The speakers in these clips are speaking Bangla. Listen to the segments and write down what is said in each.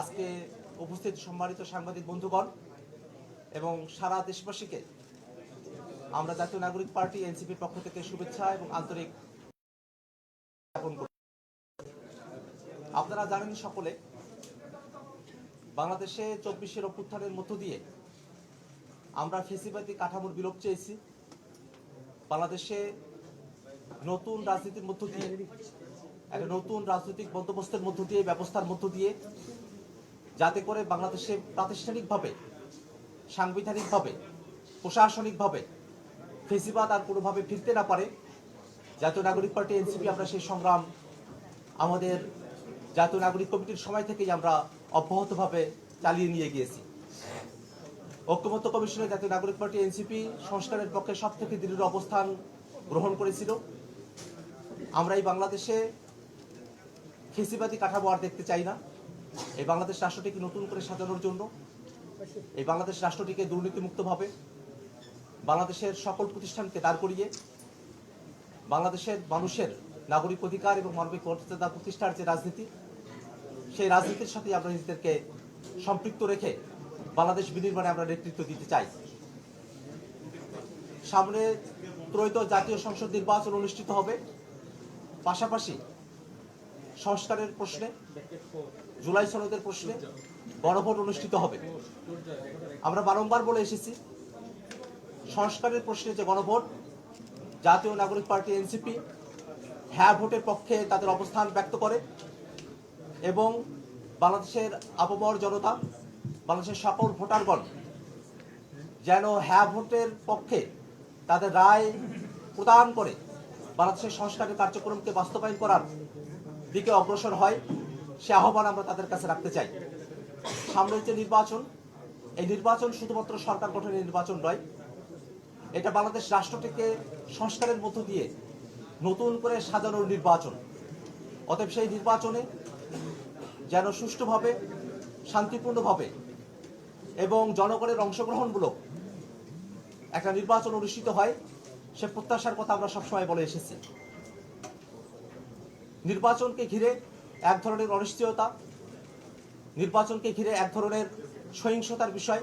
আজকে উপস্থিত সম্মানিত সাংবাদিক বন্ধুগণ এবং সারা দেশবাসীকে, আমরা জাতীয় নাগরিক পার্টি এনসিপির পক্ষ থেকে শুভেচ্ছা এবং আন্তরিক আপনারা জানেন সকলে, বাংলাদেশে চব্বিশের অভ্যুত্থানের মধ্য দিয়ে আমরা ফেসিবাদী কাঠামোর বিলোপ চেয়েছি। বাংলাদেশে নতুন রাজনীতির মধ্য দিয়ে, একটা নতুন রাজনৈতিক বন্দোবস্তের মধ্য দিয়ে, ব্যবস্থার মধ্য দিয়ে যাতে করে বাংলাদেশে প্রাতিষ্ঠানিকভাবে, সাংবিধানিকভাবে, প্রশাসনিকভাবে ফেসিবাদ আর কোনোভাবে ফিরতে না পারে, জাতীয় নাগরিক পার্টি এনসিপি আমরা সেই সংগ্রাম আমাদের জাতীয় নাগরিক কমিটির সময় থেকেই আমরা অব্যাহতভাবে চালিয়ে নিয়ে গিয়েছি। ঐক্যমত্য কমিশনের জাতীয় নাগরিক পার্টি এনসিপি সংস্কারের পক্ষে সব থেকে দৃঢ় অবস্থান গ্রহণ করেছিল। আমরা এই বাংলাদেশে ফেসিবাদী কাঠামো আর দেখতে চাই না। এই বাংলাদেশ রাষ্ট্রটিকে নতুন করে সাজানোর জন্য, এই বাংলাদেশ রাষ্ট্রটিকে দুর্নীতিমুক্তভাবে বাংলাদেশের সকল প্রতিষ্ঠানকে দাঁড় করিয়ে, বাংলাদেশের মানুষের নাগরিক অধিকার এবং মানবিক মর্যাদা প্রতিষ্ঠার যে রাজনীতি, সেই রাজনীতির সাথে আমরা নিজেদেরকে সম্পৃক্ত রেখে বাংলাদেশ বিনির্মাণে আমরা নেতৃত্ব দিতে চাই। সামনে ত্রৈত জাতীয় সংসদ নির্বাচন অনুষ্ঠিত হবে। পাশাপাশি সংস্কারের প্রশ্নে জুলাই সনদের প্রশ্নে গণভোট অনুষ্ঠিত হবে। আমরা বারংবার বলে এসেছি, সংস্কারের প্রশ্নে যে গণভোট জাতীয় নাগরিক পার্টি এনসিপি হ্যাঁ ভোটের পক্ষে তাদের অবস্থান ব্যক্ত করে এবং বাংলাদেশের আবমর জনতা, বাংলাদেশের সকল ভোটারগণ যেন হ্যাঁ ভোটের পক্ষে তাদের রায় প্রদান করে, বাংলাদেশের সংস্কারের কার্যক্রমকে বাস্তবায়ন করার দিকে অগ্রসর হয়। সে আহ্বান আমরা তাদের কাছে রাখতে চাই। সামনের যে নির্বাচন। এই নির্বাচন শুধুমাত্র সরকার গঠনের নির্বাচন নয়, এটা বাংলাদেশ রাষ্ট্রটিকে সংস্কারের মধ্য দিয়ে নতুন করে সাজানোর নির্বাচন। অতএব সেই নির্বাচনে যেন সুষ্ঠুভাবে, শান্তিপূর্ণভাবে এবং জনগণের অংশগ্রহণমূলক একটা নির্বাচন অনুষ্ঠিত হয়, সে প্রত্যাশার কথা আমরা সবসময় বলে এসেছি। নির্বাচনকে ঘিরে এক ধরনের অনিশ্চয়তা, নির্বাচনকে ঘিরে এক ধরনের সহিংসতার বিষয়,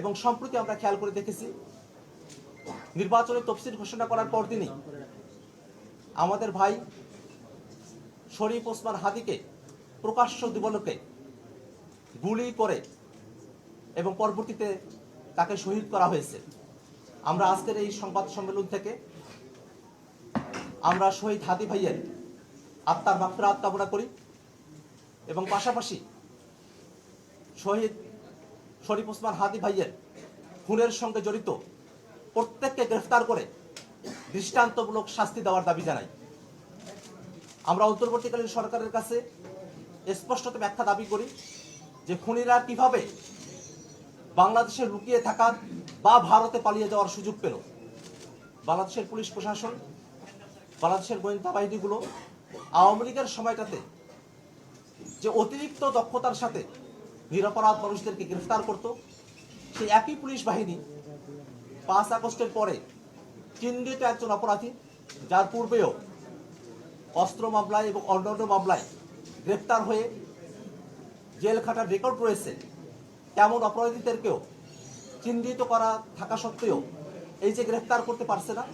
এবং সম্প্রতি আমরা খেয়াল করে দেখেছি নির্বাচনের তফসিল ঘোষণা করার পর দিনই আমাদের ভাই শরীফ ওসমান হাদিকে প্রকাশ্য দিবলকে গুলি করে এবং পরবর্তীতে তাকে শহীদ করা হয়েছে। আমরা আজকের এই সংবাদ সম্মেলন থেকে আমরা শহীদ হাদি ভাইয়ের আত্মার মাফরাত কামনা করি। এবং পাশাপাশি শহীদ শরীফ ওসমান হাদি ভাইয়ের খুনের সঙ্গে জড়িত প্রত্যেককে গ্রেফতার করে দৃষ্টান্তমূলক শাস্তি দেওয়ার দাবি জানাই। আমরা অন্তর্বর্তীকালীন সরকারের কাছে স্পষ্টত ব্যাখ্যা দাবি করি যে খুনিরা কীভাবে বাংলাদেশে লুকিয়ে থাকার বা ভারতে পালিয়ে যাওয়ার সুযোগ পেল। বাংলাদেশের পুলিশ প্রশাসন, বাংলাদেশের গোয়েন্দা বাহিনীগুলো আওয়ামী লীগের সময়টাতে যে অতিরিক্ত দক্ষতার সাথে নিরপরাধ মানুষদেরকে গ্রেফতার করত, সেই একই পুলিশ বাহিনী পাঁচ আগস্টের পরে চিহ্নিত একজন অপরাধী, যার পূর্বেও অস্ত্র মামলায় এবং অন্যান্য মামলায় গ্রেপ্তার হয়ে জেল খাটার রেকর্ড রয়েছে, তেমন অপরাধীদেরকেও চিহ্নিত করা থাকা সত্ত্বেও এই যে গ্রেফতার করতে পারছে না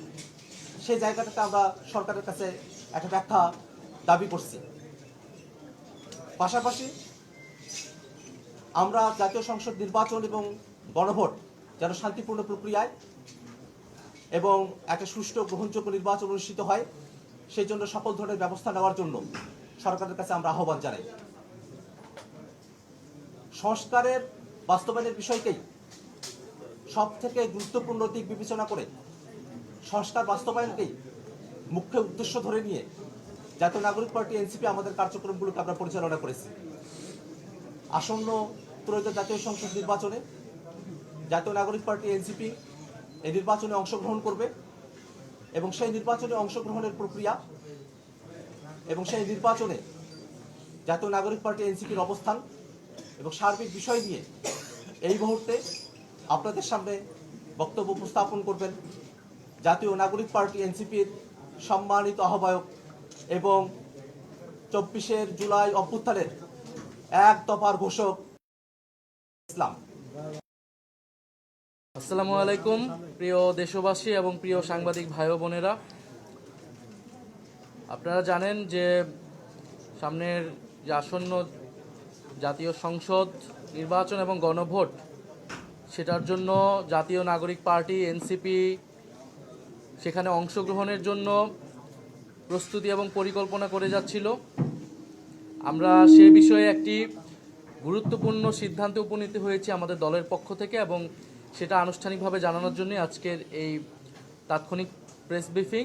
সেই জায়গাটাতে আমরা সরকারের কাছে একটা ব্যাখ্যা দাবি করছি। পাশাপাশি আমরা জাতীয় সংসদ নির্বাচন এবং গণভোট যেন শান্তিপূর্ণ প্রক্রিয়ায় এবং একটা সুষ্ঠু গ্রহণযোগ্য নির্বাচন অনুষ্ঠিত হয় সেই জন্য সকল ধরনের ব্যবস্থা নেওয়ার জন্য সরকারের কাছে আমরা আহ্বান জানাই। সংস্কারের বাস্তবায়নের বিষয়কেই সব থেকে গুরুত্বপূর্ণ দিক বিবেচনা করে সংস্কার বাস্তবায়নকেই মুখ্য উদ্দেশ্য ধরে নিয়ে জাতীয় নাগরিক পার্টি, এনসিপি, আমাদের কার্যক্রমগুলোকে আমরা পরিচালনা করেছি। আসন্ন ত্রয়োদশ জাতীয় সংসদ নির্বাচনে জাতীয় নাগরিক পার্টি, এনসিপি এই নির্বাচনে অংশগ্রহণ করবে এবং সেই নির্বাচনে অংশগ্রহণের প্রক্রিয়া এবং সেই নির্বাচনে জাতীয় নাগরিক পার্টি, এনসিপির অবস্থান এবং সার্বিক বিষয় নিয়ে এই মুহূর্তে আপনাদের সামনে বক্তব্য উপস্থাপন করবেন জাতীয় নাগরিক পার্টি, এনসিপির সম্মানিত আহ্বায়ক এবং চব্বিশের জুলাই অভ্যুত্থানের এক দফার ঘোষক ইসলাম। আসসালামু আলাইকুম, প্রিয় দেশবাসী এবং প্রিয় সাংবাদিক ভাই বোনেরা। আপনারা জানেন যে সামনের যে আসন্ন জাতীয় সংসদ নির্বাচন এবং গণভোট, সেটার জন্য জাতীয় নাগরিক পার্টি, এনসিপি, সেখানে অংশগ্রহণের জন্য প্রস্তুতি এবং পরিকল্পনা করে যাচ্ছিল। আমরা সে বিষয়ে একটি গুরুত্বপূর্ণ সিদ্ধান্তে উপনীত হয়েছি আমাদের দলের পক্ষ থেকে এবং সেটা আনুষ্ঠানিকভাবে জানানোর জন্য আজকের এই তাৎক্ষণিক প্রেস ব্রিফিং।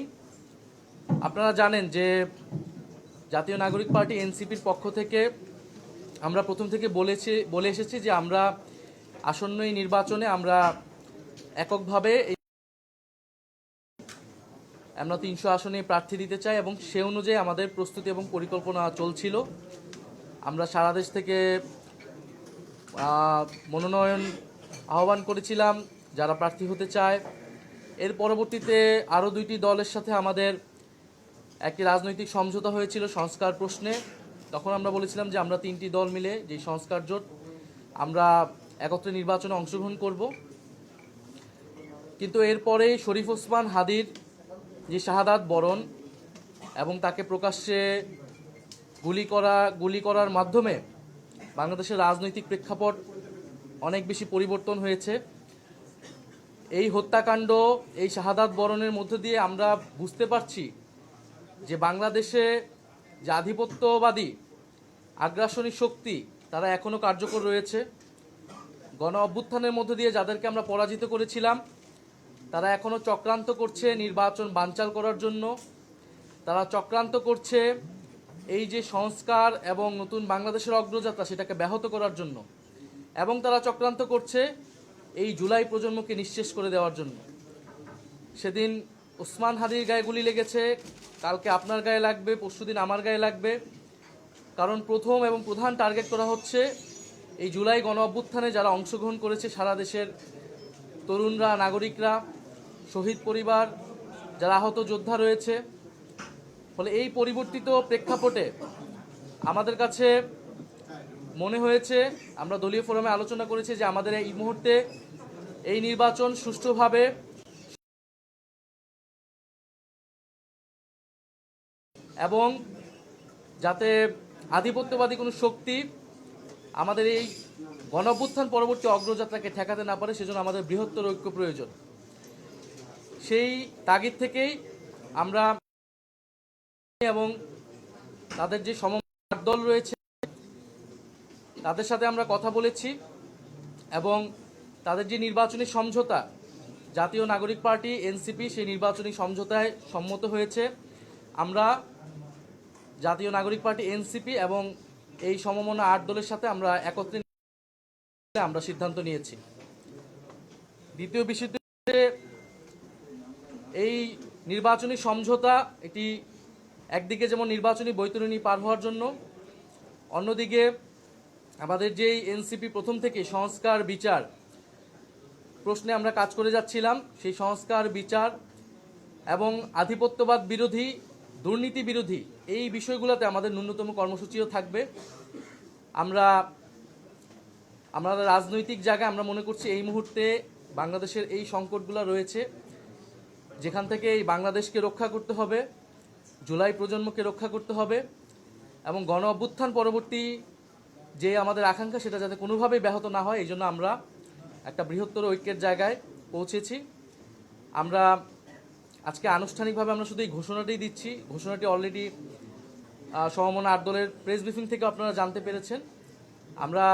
আপনারা জানেন যে জাতীয় নাগরিক পার্টি এনসিপির পক্ষ থেকে আমরা প্রথম থেকে বলেছি, বলে এসেছি যে আমরা আসন্ন এই নির্বাচনে আমরা এককভাবে আমরা তিনশো আসনে প্রার্থী দিতে চাই এবং সে অনুযায়ী আমাদের প্রস্তুতি এবং পরিকল্পনা চলছিল। আমরা সারা দেশ থেকে মনোনয়ন আহ্বান করেছিলাম যারা প্রার্থী হতে চায়। এর পরবর্তীতে আরও দুইটি দলের সাথে আমাদের একটি রাজনৈতিক সমঝোতা হয়েছিল সংস্কার প্রশ্নে। তখন আমরা বলেছিলাম যে আমরা তিনটি দল মিলে যে সংস্কার জোট, আমরা একত্রে নির্বাচনে অংশগ্রহণ করব। কিন্তু এরপরেই শরীফ ওসমান হাদির যে শাহাদাত বরণ এবং তাকে প্রকাশ্যে গুলি করা, গুলি করার মাধ্যমে বাংলাদেশের রাজনৈতিক প্রেক্ষাপট অনেক বেশি পরিবর্তন হয়েছে। এই হত্যাকাণ্ড, এই শাহাদাত বরণের মধ্য দিয়ে আমরা বুঝতে পারছি যে বাংলাদেশে যে আধিপত্যবাদী, আগ্রাসনী শক্তি তারা এখনও কার্যকর রয়েছে। গণ অভ্যুত্থানের মধ্য দিয়ে যাদেরকে আমরা পরাজিত করেছিলাম তারা এখনও চক্রান্ত করছে নির্বাচন বানচাল করার জন্য। তারা চক্রান্ত করছে এই যে সংস্কার এবং নতুন বাংলাদেশের অগ্রযাত্রা সেটাকে ব্যাহত করার জন্য এবং তারা চক্রান্ত করছে এই জুলাই প্রজন্মকে নিঃশেষ করে দেওয়ার জন্য। সেদিন ওসমান হাদির গায়ে গুলি লেগেছে, কালকে আপনার গায়ে লাগবে পরশুদিন আমার গায়ে লাগবে। কারণ প্রথম এবং প্রধান টার্গেট করা হচ্ছে এই জুলাই গণ অভ্যুত্থানে যারা অংশগ্রহণ করেছে সারা দেশের তরুণরা, নাগরিকরা শহীদ পরিবার, যারা আহত যোদ্ধা রয়েছে, ফলে এই পরিবর্তিত প্রেক্ষাপটে আমাদের কাছে মনে হয়েছে, আমরা দলীয় ফোরামে আলোচনা করেছি যে আমাদের এই মুহূর্তে এই নির্বাচন সুষ্ঠুভাবে এবং যাতে আধিপত্যবাদী কোনো শক্তি আমাদের এই গণঅভ্যুত্থান পরবর্তী অগ্রযাত্রাকে ঠেকাতে না পারে, সেজন্য আমাদের বৃহত্তর ঐক্য প্রয়োজন। সেই তাগিদ থেকেই আমরা এবং তাদের যে সম দল রয়েছে, তাদের সাথে আমরা কথা বলেছি এবং তাদের যে নির্বাচনী সমঝোতা, জাতীয় নাগরিক পার্টি, এনসিপি, সেই নির্বাচনী সমঝোতায় সম্মত হয়েছে। আমরা জাতীয় নাগরিক পার্টি, এনসিপি এবং এই সমমনা আট দলের সাথে আমরা একত্রে আমরা সিদ্ধান্ত নিয়েছি। দ্বিতীয় এই নির্বাচনী সমঝোতা এটি একদিকে যেমন নির্বাচনী বৈতরণী পার হওয়ার জন্য, অন্যদিকে আমাদের যেই এনসিপি প্রথম থেকে সংস্কার বিচার প্রশ্নে আমরা কাজ করে যাচ্ছিলাম, সেই সংস্কার বিচার এবং আধিপত্যবাদ বিরোধী, দুর্নীতি বিরোধী এই বিষয়গুলোতে আমাদের ন্যূনতম কর্মসূচিও থাকবে। আমরা আমাদের রাজনৈতিক জায়গায় আমরা মনে করছি এই মুহূর্তে বাংলাদেশের এই সংকটগুলো রয়েছে। যেখান থেকে এই বাংলাদেশকে রক্ষা করতে হবে, জুলাই প্রজন্মকে রক্ষা করতে হবে, এবং গণ অভ্যুত্থান পরবর্তী যে আমাদের আকাঙ্ক্ষা সেটা যাতে কোনোভাবেই ব্যাহত না হয়, এই জন্য আমরা একটা বৃহত্তর ঐক্যের জায়গায় পৌঁছেছি। আমরা আজকে আনুষ্ঠানিকভাবে আমরা শুধু এই ঘোষণাটাই দিচ্ছি, ঘোষণাটি অলরেডি সমমনা আট দলের প্রেস ব্রিফিং থেকে আপনারা জানতে পেরেছেন। আমরা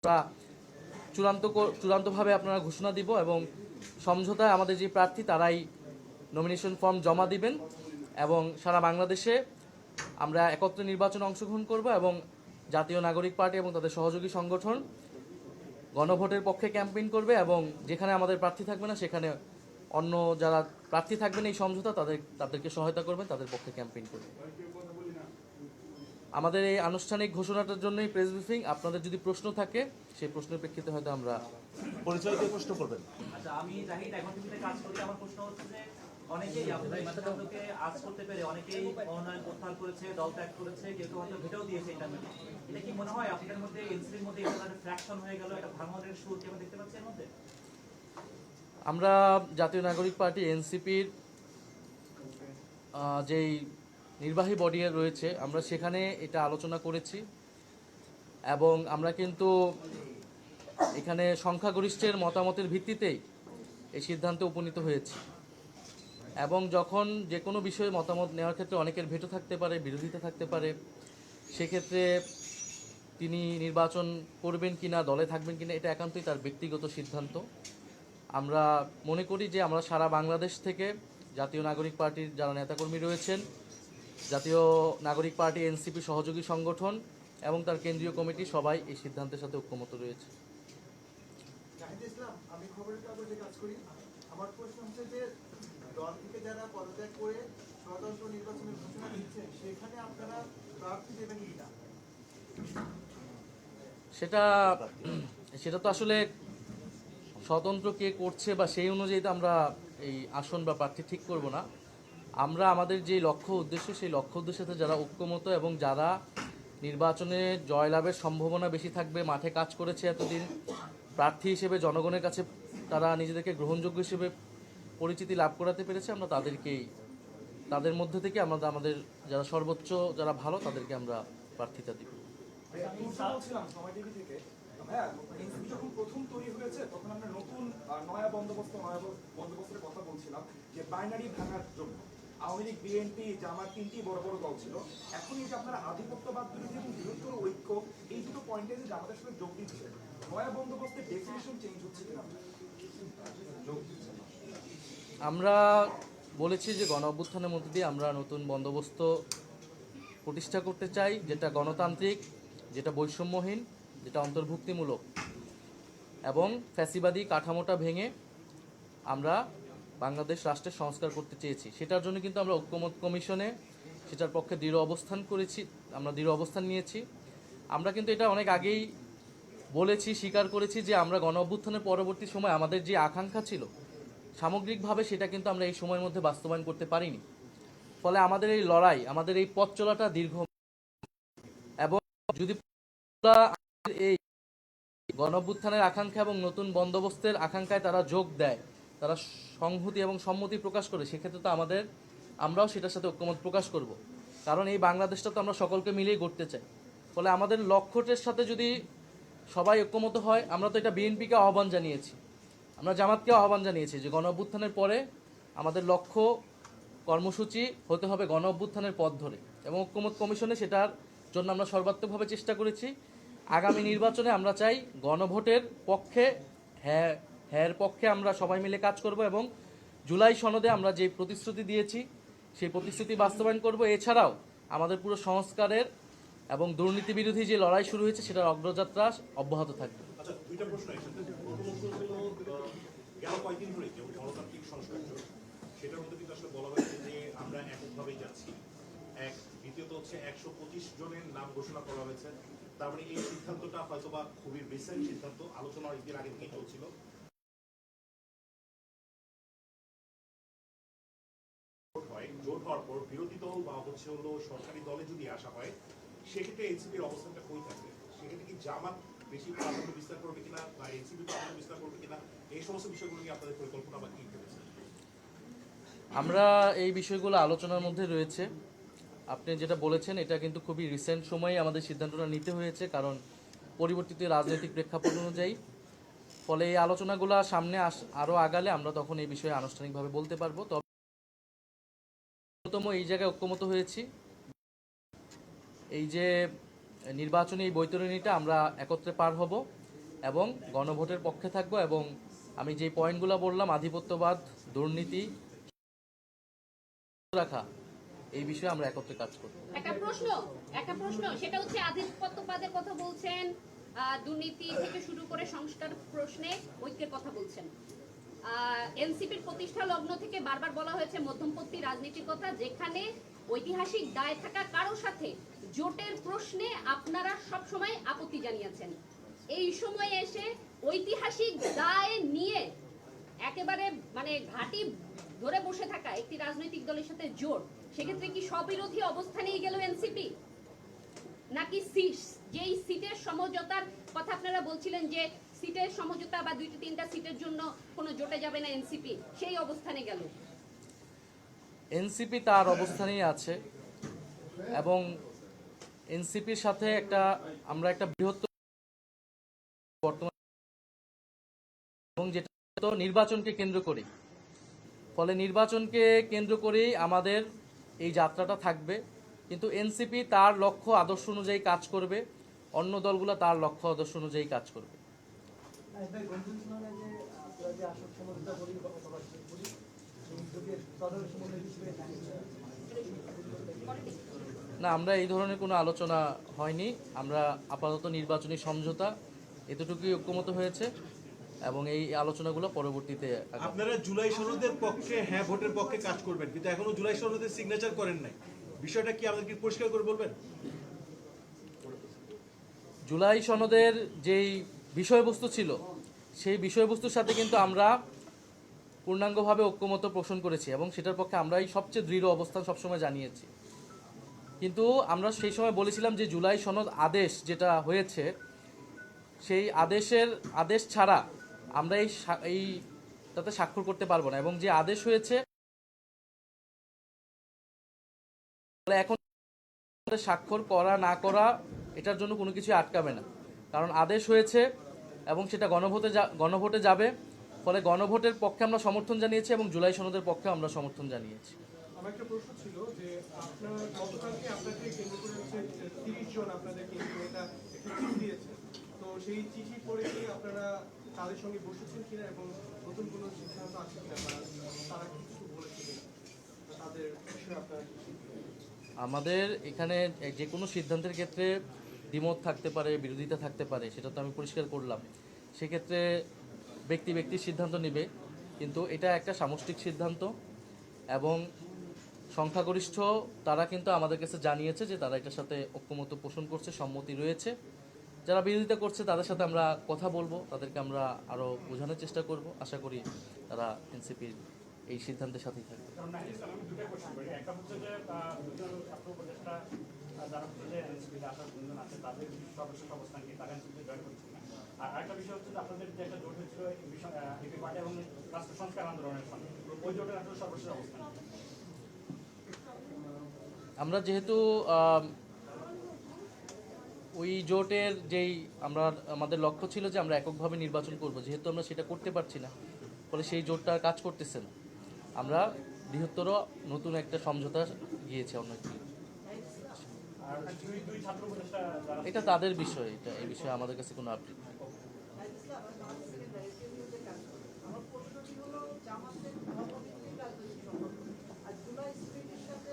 আমরা চূড়ান্ত চূড়ান্তভাবে আপনারা ঘোষণা দিব এবং সমঝোতায় আমাদের যে প্রার্থী, তারাই নমিনেশন ফর্ম জমা দিবেন এবং সারা বাংলাদেশে আমরা একত্রে নির্বাচনে অংশগ্রহণ করব এবং জাতীয় নাগরিক পার্টি এবং তাদের সহযোগী সংগঠন গণভোটের পক্ষে ক্যাম্পেইন করবে এবং যেখানে আমাদের প্রার্থী থাকবে না, সেখানে অন্য যারা প্রার্থী থাকবেন এই সমঝোতা, তাদের তাদেরকে সহায়তা করবেন, তাদের পক্ষে ক্যাম্পেইন করবে আমাদের এই আনুষ্ঠানিক ঘোষণাটার জন্যই প্রেস ব্রিফিং আপনাদের যদি প্রশ্ন থাকে সেই প্রশ্নের প্রেক্ষিতে হয়তো আমরা পরিচয় দিয়ে প্রশ্ন করবেন। আচ্ছা আমি জাহিদ এখন টিভিতে কাজ করি আমার প্রশ্ন হচ্ছে যে অনেকেই সিদ্ধান্তকে আজ করতে পেরে অনেকেই মনোনয়ন প্রত্যাহার করেছে দল ত্যাগ করেছে কেউ কেউ হয়তো ভেটেও দিয়েছে এটা কি মনে হয় আপনাদের মধ্যে এনসিপির মধ্যে একটা ফ্র্যাকশন হয়ে গেল একটা ভাঙনের সুর কি আমরা দেখতে পাচ্ছি এর মধ্যে? আমরা জাতীয় নাগরিক পার্টি এনসিপির যেই নির্বাহী বডি রয়েছে। আমরা সেখানে এটা আলোচনা করেছি। এবং আমরা কিন্তু এখানে সংখ্যাগরিষ্ঠের মতামতের ভিত্তিতেই এই সিদ্ধান্তে উপনীত হয়েছি। এবং যখন যে কোনো বিষয়ে মতামত নেওয়ার ক্ষেত্রে অনেকের ভেটো থাকতে পারে, বিরোধিতা থাকতে পারে, সেক্ষেত্রে তিনি নির্বাচন করবেন কি না দলে থাকবেন কি না এটা একান্তই তার ব্যক্তিগত সিদ্ধান্ত। আমরা মনে করি যে আমরা সারা বাংলাদেশ থেকে জাতীয় নাগরিক পার্টির যারা নেতাকর্মী রয়েছেন জাতীয় নাগরিক পার্টি এনসিপি সহযোগী সংগঠন এবং তার কেন্দ্রীয় কমিটি সবাই এই সিদ্ধান্তের সাথে ঐক্যমত রয়েছে। আমি খবরের কাগজে কাজ করি। আমার প্রশ্ন হচ্ছে যে দল থেকে যারা পদত্যাগ করে স্বতন্ত্র নির্বাচনের ঘোষণা দিচ্ছেন সেখানে আপনারা প্রার্থী দেবেন কিনা সেটা সেটা তো আসলে স্বতন্ত্র কে করছে বা সেই অনুযায়ী তো আমরা এই আসন বা প্রার্থী ঠিক করব না। আমরা আমাদের যে লক্ষ্য উদ্দেশ্য, সেই লক্ষ্য উদ্দেশ্যে যারা ঐক্যমত এবং যারা নির্বাচনে জয়লাভের সম্ভাবনা বেশি থাকবে, মাঠে কাজ করেছে এতদিন, প্রার্থী হিসেবে, জনগণের কাছে তারা নিজেদেরকে গ্রহণযোগ্য হিসেবে পরিচিতি লাভ করাতে পেরেছে, আমরা তাদেরকেই, তাদের মধ্যে থেকে আমরা আমাদের যারা সর্বোচ্চ, যারা ভালো, তাদেরকে আমরা প্রার্থিতা দিব। হ্যাঁ যখন প্রথম তৈরি হয়েছে, তখন আমরা নতুন নয়া বন্দোবস্ত, নয়া বন্দোবস্তের কথা বলছিলাম, যে বাইনারি ভাঙার জন্য। আওয়ামী লীগ, বিএনপি, জামাত তিনটি বড় বড় দল ছিল। এখন এই যে আপনারা আধিপত্যবাদ বিরোধী এবং বৃহত্তর ঐক্য, এই দুটো পয়েন্টে যে জামাতের সাথে যোগ দিচ্ছে নয়া বন্দোবস্তের ডেফিনেশন চেঞ্জ হচ্ছে কিনা? আমরা বলেছি যে গণ অভ্যুত্থানের মধ্যে দিয়ে আমরা নতুন বন্দোবস্ত প্রতিষ্ঠা করতে চাই, যেটা গণতান্ত্রিক, যেটা বৈষম্যহীন, যেটা অন্তর্ভুক্তিমূলক। এবং ফ্যাসিবাদী কাঠামোটা ভেঙে আমরা বাংলাদেশ রাষ্ট্রের সংস্কার করতে চেয়েছি। সেটার জন্য কিন্তু আমরা ঐক্যমত কমিশনে সেটার পক্ষে দৃঢ় অবস্থান করেছি, আমরা দৃঢ় অবস্থান নিয়েছি। আমরা কিন্তু এটা অনেক আগেই বলেছি, স্বীকার করেছি যে আমরা গণ অভ্যুত্থানের পরবর্তী সময় আমাদের যে আকাঙ্ক্ষা ছিল, সামগ্রিকভাবে সেটা কিন্তু আমরা এই সময়ের মধ্যে বাস্তবায়ন করতে পারিনি। ফলে আমাদের এই লড়াই, আমাদের এই পথ চলাটা দীর্ঘ। এবং যদি এই গণঅভ্যুত্থানের আকাঙ্ক্ষা এবং নতুন বন্দোবস্তের আকাঙ্ক্ষায় তারা যোগ দেয় তারা সংহতি এবং সম্মতি প্রকাশ করে, সেক্ষেত্রে তো আমাদের, আমরাও সেটার সাথে ঐক্যমত প্রকাশ করব। কারণ এই বাংলাদেশটা তো আমরা সকলকে মিলেই গড়তে চাই। ফলে আমাদের লক্ষ্যটের সাথে যদি সবাই ঐক্যমত হয়, আমরা তো এটা বিএনপিকে আহ্বান জানিয়েছি। আমরা জামাতকে আহ্বান জানিয়েছি যে গণ অভ্যুত্থানের পরে আমাদের লক্ষ্য কর্মসূচি হতে হবে গণ অভ্যুত্থানের পথ ধরে এবং ঐক্যমত কমিশনে সেটার জন্য আমরা সর্বাত্মকভাবে চেষ্টা করেছি। আগামী নির্বাচনে আমরা চাই গণভোটের পক্ষে হ্যাঁ হ্যাঁ পক্ষে আমরা সবাই মিলে কাজ করব এবং জুলাই সনদে আমরা যে প্রতিশ্রুতি দিয়েছি সেই প্রতিশ্রুতি বাস্তবায়ন করব। এছাড়াও আমাদের পুরো সংস্কারের এবং দুর্নীতি বিরোধী যে লড়াই শুরু হয়েছে সেটার অগ্রযাত্রা অব্যাহত থাকবে। আচ্ছা দুইটা প্রশ্ন একসাথে প্রথমত হলো আহ, গেল কয়েকদিন ধরে যে গণতান্ত্রিক সংস্কার চলছে, সেটার মধ্যে কিন্তু আসলে বলা হয়েছে যে আমরা এককভাবেই যাচ্ছি। এক দ্বিতীয়ত হচ্ছে একশো পঁচিশ জনের নাম ঘোষণা করা হয়েছে। তার মানে এই সিদ্ধান্তটা খুবই রিসেন্ট সিদ্ধান্ত আলোচনা আগে থেকেই চলছিল। হচ্ছে হলো সরকারি দলে যদি আসা হয়, সেক্ষেত্রে এনসিপির অবস্থানটা কই থাকবে? সেক্ষেত্রে কি জামাত বেশি প্রাধান্য বিস্তার করবে কিনা বা এনসিপি প্রাধান্য বিস্তার করবে কিনা? এই সমস্ত বিষয়গুলো নিয়ে আপনাদের পরিকল্পনা বা কি আমরা এই বিষয়গুলো আলোচনার মধ্যে রয়েছে। আপনি যেটা বলেছেন, এটা কিন্তু খুবই রিসেন্ট সময়ে আমাদের সিদ্ধান্তটা নিতে হয়েছে, কারণ পরিবর্তিত রাজনৈতিক প্রেক্ষাপট অনুযায়ী। ফলে এই আলোচনাগুলো সামনে আস আরও আগালে আমরা তখন এই বিষয়ে আনুষ্ঠানিকভাবে বলতে পারব। অন্যতম এই জায়গায় ঐক্যমত হয়েছি। এই যে নির্বাচনী এই বৈতরণীটা আমরা একত্রে পার হব এবং গণভোটের পক্ষে থাকব এবং আমি যে পয়েন্টগুলো বললাম, আধিপত্যবাদ, দুর্নীতি, রাখা, এই বিষয়ে আমরা একত্রে কাজ করব। একটা প্রশ্ন একটা প্রশ্ন, সেটা হচ্ছে আধিপত্যবাদের কথা বলছেন দুর্নীতি থেকে শুরু করে সংস্কার প্রশ্নে ঐক্যের কথা বলছেন। এনসিপির প্রতিষ্ঠা লগ্ন থেকে বারবার বলা হয়েছে মধ্যমপন্থী রাজনীতির কথা, যেখানে ঐতিহাসিক দায় থাকা কারও সাথে জোটের প্রশ্নে আপনারা সব সময় আপত্তি জানিয়েছেন। এই সময়ে এসে ঐতিহাসিক দায় নিয়ে একেবারে মানে ঘাটি ধরে বসে থাকা একটি রাজনৈতিক দলের সাথে জোট, সেক্ষেত্রে কি স্ববিরোধী অবস্থানেই গেল এনসিপি? নাকি সিট যেই সিটের সমঝোতার কথা আপনারা বলছিলেন যে সিটের সমঝোতা বা দুইটা, তিনটা সিটের জন্য কোনো জোটে যাবে না এনসিপি? সেই অবস্থানে গেল। এনসিপি তার অবস্থানেই আছে এবং এনসিপির সাথে একটা, আমরা একটা বৃহত্তর বর্তমান এবং যেটা তো নির্বাচনকে কেন্দ্র করে ফলে নির্বাচনকে কেন্দ্র করেই আমাদের এই যাত্রাটা থাকবে। কিন্তু এনসিপি তার লক্ষ্য আদর্শ অনুযায়ী কাজ করবে। অন্য দলগুলো তার লক্ষ্য আদর্শ অনুযায়ী কাজ করবে। না আমরা এই ধরনের কোনো আলোচনা হয়নি। আমরা আপাতত নির্বাচনী সমঝোতা এতটুকুই ঐক্যমত হয়েছে এবং এই আলোচনাগুলো পরবর্তীতে আপনারা জুলাই সনদের পক্ষে হ্যাঁ ভোটের পক্ষে কাজ করবেন কিন্তু এখনও জুলাই সনদের সিগনেচার করেন নাই। বিষয়টা কি আমাদেরকে পরিষ্কার করে বলবেন? জুলাই সনদের যেই বিষয়বস্তু ছিল। সেই বিষয়বস্তুর সাথে কিন্তু আমরা পূর্ণাঙ্গভাবে ঐক্যমত পোষণ করেছি এবং সেটার পক্ষে আমরাই সবচেয়ে দৃঢ় অবস্থান সবসময় জানিয়েছি। কিন্তু আমরা সেই সময় বলেছিলাম যে জুলাই সনদ আদেশ যেটা হয়েছে, সেই আদেশের, আদেশ ছাড়া আমরা এই এই তাতে স্বাক্ষর করতে পারব না এবং যে আদেশ হয়েছে এখন স্বাক্ষর করা না করা এটার জন্য কোনো কিছু আটকাবে না। কারণ আদেশ হয়েছে এবং সেটা গণভোটে যা- গণভোটে যাবে। ফলে গণভোটের পক্ষে আমরা সমর্থন জানিয়েছি এবং জুলাই সনদের পক্ষে আমরা সমর্থন জানিয়েছি। আমার একটা প্রশ্ন ছিল যে আপনার গতকালকে আপনাকে কেন্দ্র করে হচ্ছে তিরিশ জন আপনাদের কিন্তু এটা একটা চিঠি দিয়েছে। তো সেই চিঠি পড়ে কি আপনারা তাদের সঙ্গে বসেছেন কিনা এবং নতুন কোনো সিদ্ধান্ত আছে কিনা? তারা কিছু বলেছে তাদের বিষয়ে আপনারা আমাদের এখানে যে কোনো সিদ্ধান্তের ক্ষেত্রে দ্বিমত থাকতে পারে, বিরোধিতা থাকতে পারে, সেটা তো আমি পরিষ্কার করলাম। সেক্ষেত্রে ব্যক্তি ব্যক্তির সিদ্ধান্ত নেবে, কিন্তু এটা একটা সামষ্টিক সিদ্ধান্ত এবং সংখ্যাগরিষ্ঠ তারা কিন্তু আমাদের কাছে জানিয়েছে যে তারা এটার সাথে ঐক্যমত পোষণ করছে, সম্মতি রয়েছে। যারা বিরোধিতা করছে, তাদের সাথে আমরা কথা বলব, তাদেরকে আমরা আরও বোঝানোর চেষ্টা করব। আশা করি তারা এনসিপির এই সিদ্ধান্তের সাথেই থাকবে। আমরা যেহেতু ওই জোটের যেই, আমরা, আমাদের লক্ষ্য ছিল যে আমরা এককভাবে নির্বাচন করব, যেহেতু আমরা সেটা করতে পারছি না, ফলে সেই জোটটা কাজ করতেছে না। আমরা বৃহত্তর নতুন একটা সমঝোতা গিয়েছে অন্য একটি এটা তাদের বিষয় এটা এই বিষয়ে আমাদের কাছে কোনো আপডেট নেই আমার প্রশ্নটি হলো জামাতের ধর্মভিত্তিক রাজনৈতিক সংগঠন আর জুলাই স্পিরিটের সাথে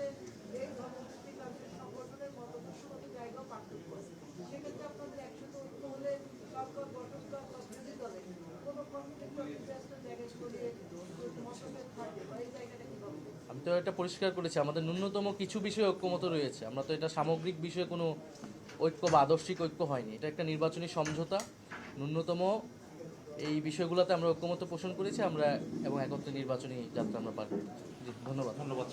এই ধর্মভিত্তিক রাজনৈতিক সংগঠনের মতদর্শগত জায়গাও পার্থক্য আছে সেক্ষেত্রে আপনাদের একসাথে ঐক্য হলে সরকার গঠন করা বা বিরোধী দলে কোনো কনফ্লিক্ট অফ ইন্টারেস্টের জায়গায় ছড়িয়ে মতভেদ থাকবে বা এই জায়গাটা কীভাবে আমি তো এটা পরিষ্কার করেছে। আমাদের ন্যূনতম কিছু বিষয়ে ঐক্যমত রয়েছে। আমরা তো এটা সামগ্রিক বিষয়ে কোনো ঐক্য বা আদর্শিক ঐক্য হয়নি। এটা একটা নির্বাচনী সমঝোতা। ন্যূনতম এই বিষয়গুলোতে আমরা ঐক্যমত পোষণ করেছি। আমরা এবং একত্রে নির্বাচনী যাত্রা আমরা পার। ধন্যবাদ। ধন্যবাদ